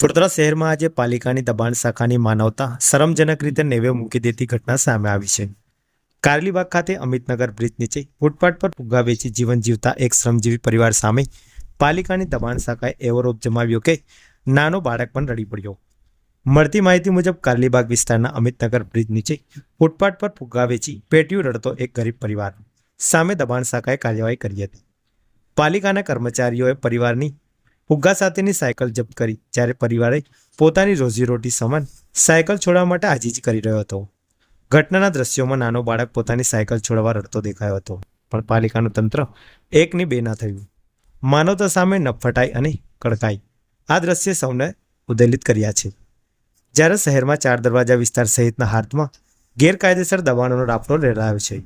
વડોદરા શહેરમાં આજે પાલિકાની દબાણ શાખાની માનવતા શરમજનક રીતે નેવે મૂકી દેતી ઘટના સામે આવી છે. કારલીબાગ ખાતે અમિતનગર બ્રિજ નીચે ફૂટપાથ પર ફુગ્ગા વેચી જીવન જીવતા એક શ્રમજીવી પરિવાર સામે પાલિકાની દબાણ શાખાએ એવો રોપ જમાવ્યો કે નાનો બાળક પણ રડી પડ્યો. મળતી માહિતી મુજબ કારલીબાગ વિસ્તારના અમિતનગર બ્રિજ નીચે ફૂટપાથ પર ફુગ્ગા વેચી પેટીયું રડતો એક ગરીબ પરિવાર સામે દબાણ શાખાએ કાર્યવાહી કરી હતી. પાલિકાના કર્મચારીઓએ પરિવારની ફુગ્ગા સાથેની સાયકલ જપ્ત કરી, જ્યારે પરિવારે પોતાની રોજીરોટી સમાન સાયકલ છોડવા માટે આજીજી કરી રહ્યો હતો. ઘટનાના દ્રશ્યોમાં નાનો બાળક પોતાની સાયકલ છોડવા રડતો દેખાયો હતો, પણ પાલિકાનું તંત્ર એકની બે ના થયું. માનવતા સામે નફટાઈ અને કડકાઈ. આ દ્રશ્ય સૌને ઉદેલિત કર્યા છે. જ્યારે શહેરમાં ચાર દરવાજા વિસ્તાર સહિતના હાથમાં ગેરકાયદેસર દબાણોનો રાફડો લહેરાયો છે,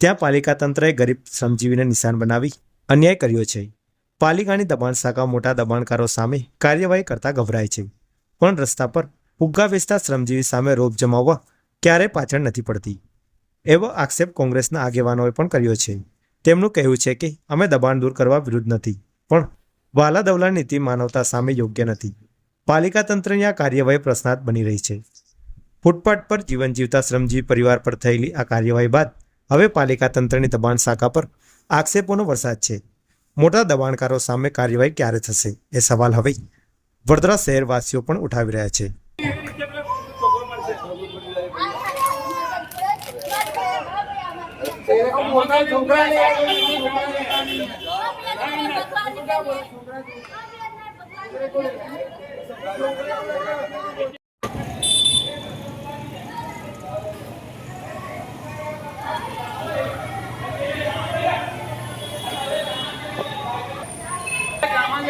ત્યાં પાલિકા તંત્રએ ગરીબ શ્રમજીવીને નિશાન બનાવી અન્યાય કર્યો છે. પાલિકાની દબાણ શાખા મોટા દબાણકારો સામે કાર્યવાહી કરતા ગભરાય છે. પણ રસ્તા પર ફુગ્ગા વેચતા શ્રમજીવી સામે રોપ જમાવવા ક્યારેય પાછળ નથી પડતી. એવો આક્ષેપ કોંગ્રેસના આગેવાનોએ પણ કર્યો છે. તેમનું કહેવું છે કે અમે દબાણ દૂર કરવા વિરુદ્ધ નથી, પણ વાલા દવલા નીતિ માનવતા સામે યોગ્ય નથી. પાલિકા તંત્રની આ કાર્યવાહી પ્રશ્નાર્થ બની રહી છે. ફૂટપાથ પર જીવન જીવતા શ્રમજીવી પરિવાર પર થયેલી આ કાર્યવાહી બાદ હવે પાલિકા તંત્રની દબાણ શાખા પર આક્ષેપોનો વરસાદ છે. મોટા દબાણકારો સામે કાર્યવાહી ક્યારે થશે? એ સવાલ હવે વડોદરા શહેરવાસીઓ પણ ઉઠાવી રહ્યા છે. સામાન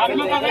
ஆரம்பமாக